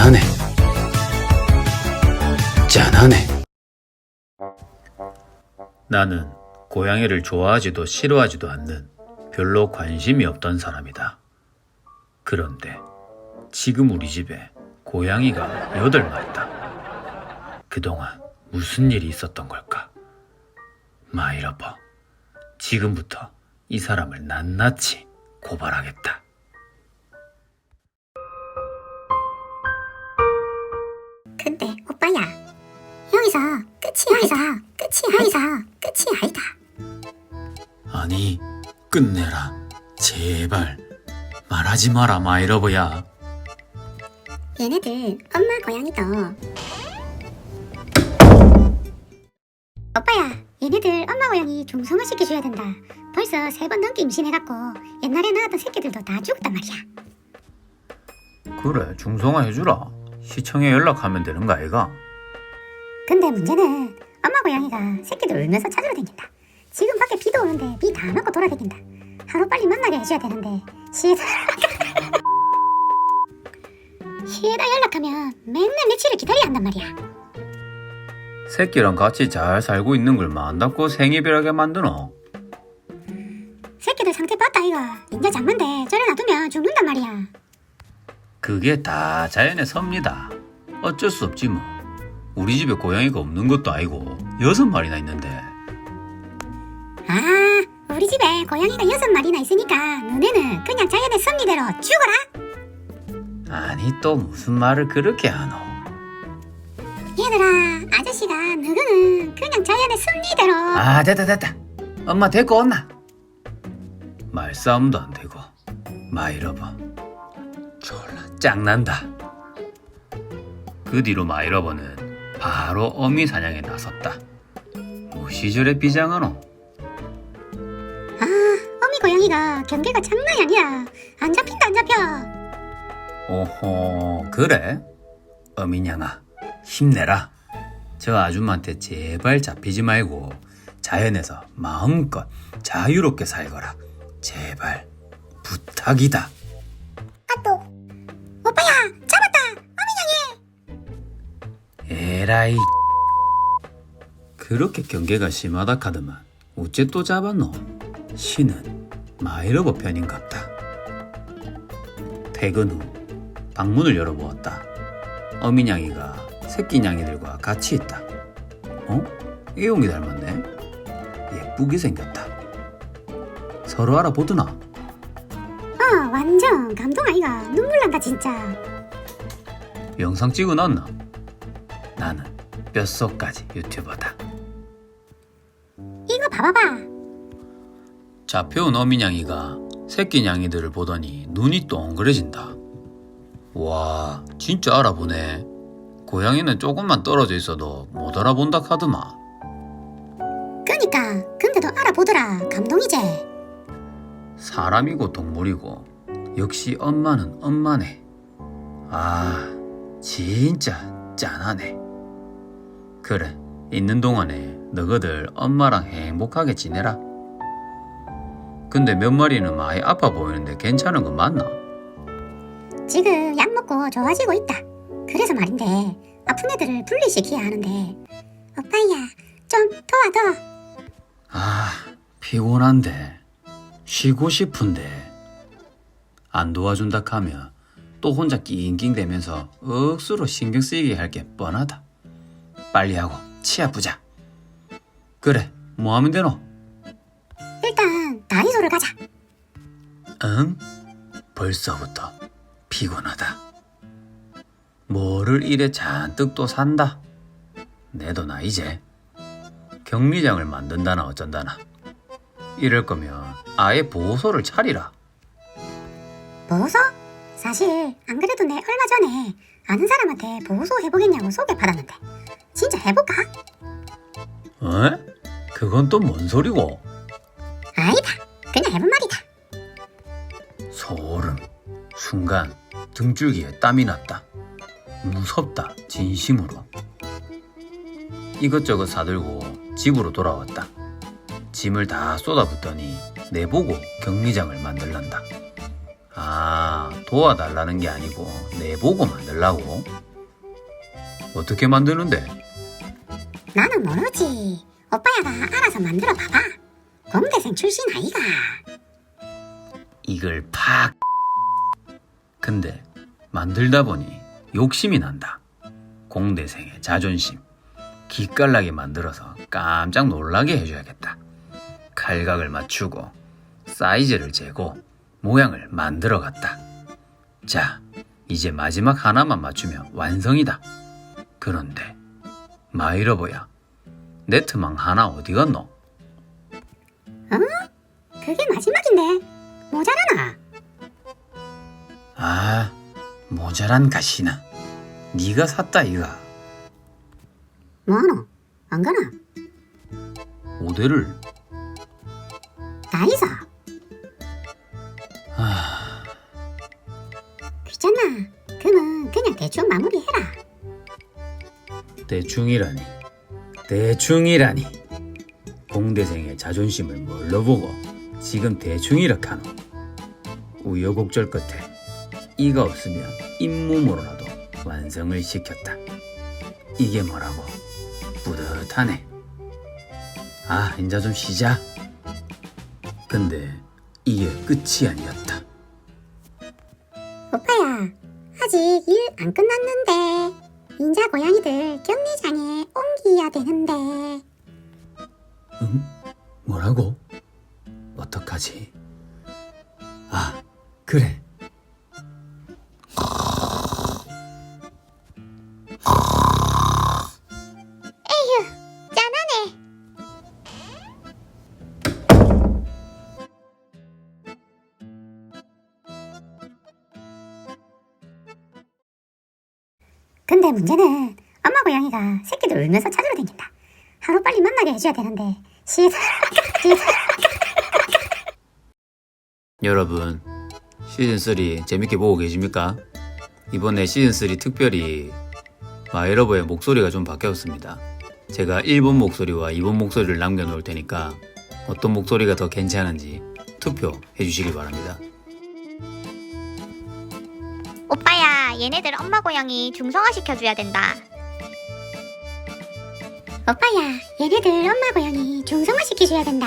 짠하네. 짠하네. 나는 고양이를 좋아하지도 싫어하지도 않는 별로 관심이 없던 사람이다. 그런데 지금 우리 집에 고양이가 여덟 마리다. 그동안 무슨 일이 있었던 걸까? 마이러버, 지금부터 이 사람을 낱낱이 고발하겠다. 근데 오빠야 여기서 끝이 여기서 끝이 여기서 끝이 아니다 아니, 끝내라. 제발. 말하지 마라, 마이러버야. 얘네들 엄마 고양이도 오빠야 얘네들 엄마 고양이 중성화 시켜줘야 된다 벌써 세 번 넘게 임신해갖고 옛날에 낳았던 새끼들도 다 죽었단 말이야 그래, 중성화 해주라. 시청에 연락하면 되는 거 아이가? 근데 문제는 엄마 고양이가 새끼들 울면서 찾으러 다닌다 지금 밖에 비도 오는데 비 다 맞고 돌아다닌다 하루 빨리 만나게 해줘야 되는데 시에다 시에다 연락하면 맨날 며칠을 기다려야 한단 말이야 새끼랑 같이 잘 살고 있는 걸 만답고 생이별하게 만드노? 그게 다 자연의 섭니다. 어쩔 수 없지 뭐. 우리 집에 고양이가 없는 것도 아니고 여섯 마리나 있는데 아 우리 집에 고양이가 여섯 마리나 있으니까 너네는 그냥 자연의 섭리대로 죽어라 아니 또 무슨 말을 그렇게 하노? 얘들아 아저씨가 너희는 그냥 자연의 섭리대로 아 됐다 됐다. 엄마 데리고 온나? 말싸움도 안 되고 마이러버 짱난다. 그 뒤로 마이러버는 바로 어미 사냥에 나섰다. 무시절에 비장하노? 아 어미 고양이가 경계가 장난이 아니야 안 잡힌다 안 잡혀 오호 그래? 어미냥아 힘내라 저 아줌마한테 제발 잡히지 말고 자연에서 마음껏 자유롭게 살거라 제발 부탁이다 에라이 그렇게 경계가 심하다 카드만 어째 또 잡았노? 신은 마이러버 편인갑다 퇴근 후 방문을 열어보았다 어미냥이가 새끼냥이들과 같이 있다 어? 애용이 닮았네 예쁘게 생겼다 서로 알아보드나? 어 완전 감동 아이가 눈물 난다 진짜 영상 찍어 놨나? 나는 뼛속까지 유튜버다 이거 봐봐봐 잡혀온 어미냥이가 새끼 냥이들을 보더니 눈이 동그래진다. 와, 진짜 알아보네. 고양이는 조금만 떨어져 있어도 못 알아본다 카드마. 그니까 근데도 알아보더라 감동이지 사람이고 동물이고 역시 엄마는 엄마네. 아, 진짜 짠하네. 그래, 있는 동안에 너희들 엄마랑 행복하게 지내라. 근데 몇 마리는 많이 아파 보이는데 괜찮은 건 맞나? 지금 약 먹고 좋아지고 있다. 그래서 말인데 아픈 애들을 분리시켜야 하는데 오빠야 좀 도와줘. 아, 피곤한데. 쉬고 싶은데. 안 도와준다 하면 또 혼자 낑낑대면서 억수로 신경 쓰이게 할 게 뻔하다. 빨리 하고 치아 부자. 그래, 뭐 하면 되노? 일단 다이소를 가자. 응? 벌써부터 피곤하다. 뭐를 이래 잔뜩 또 산다. 내도 나 이제 격리장을 만든다나 어쩐다나. 이럴 거면 아예 보호소를 차리라. 보호소? 사실 안 그래도 내 얼마 전에 아는 사람한테 보호소 해보겠냐고 소개받았는데 진짜 해볼까? 어? 그건 또 뭔 소리고? 아니다. 그냥 해본 말이다. 소름. 순간 등줄기에 땀이 났다. 무섭다, 진심으로. 이것저것 사들고 집으로 돌아왔다. 짐을 다 쏟아붓더니 내보고 격리장을 만들란다. 아, 도와달라는 게 아니고 내 보고 만들라고? 어떻게 만드는데? 나는 모르지. 오빠야가 알아서 만들어 봐봐. 공대생 출신 아이가. 이걸 팍. 근데 만들다 보니 욕심이 난다. 공대생의 자존심. 기깔나게 만들어서 깜짝 놀라게 해줘야겠다. 칼각을 맞추고 사이즈를 재고 모양을 만들어 갔다. 자, 이제 마지막 하나만 맞추면 완성이다. 그런데 마이러버야, 네트망 하나 어디 갔노? 그게 마지막인데. 모자라나? 아, 모자란 가시나. 네가 샀다 이가. 뭐하노? 안 가나? 다 있어. 대충이라니. 대충이라니. 공대생의 자존심을 뭘로 보고 지금 대충이라 카노. 우여곡절 끝에 이가 없으면 잇몸으로라도 완성을 시켰다. 이게 뭐라고? 뿌듯하네. 아, 인자 좀 쉬자. 근데 이게 끝이 아니었다. 오빠야, 아직 일 안 끝났는데. 인자 고양이들 격리장에 옮겨야 되는데. 응? 뭐라고? 어떡하지? 아, 그래. 근데 문제는 엄마 고양이가 새끼들 울면서 찾으러 다닌다. 하루 빨리 만나게 해줘야 되는데 시사 여러분, 시즌 3 재밌게 보고 계십니까? 이번에 시즌 3 특별히 마이러버의 목소리가 좀 바뀌었습니다. 제가 1번 목소리와 2번 목소리를 남겨놓을 테니까 어떤 목소리가 더 괜찮은지 투표해 주시길 바랍니다. 오빠야, 얘네들 엄마 고양이 중성화 시켜줘야 된다. 오빠야 얘네들 엄마 고양이 중성화 시켜줘야 된다.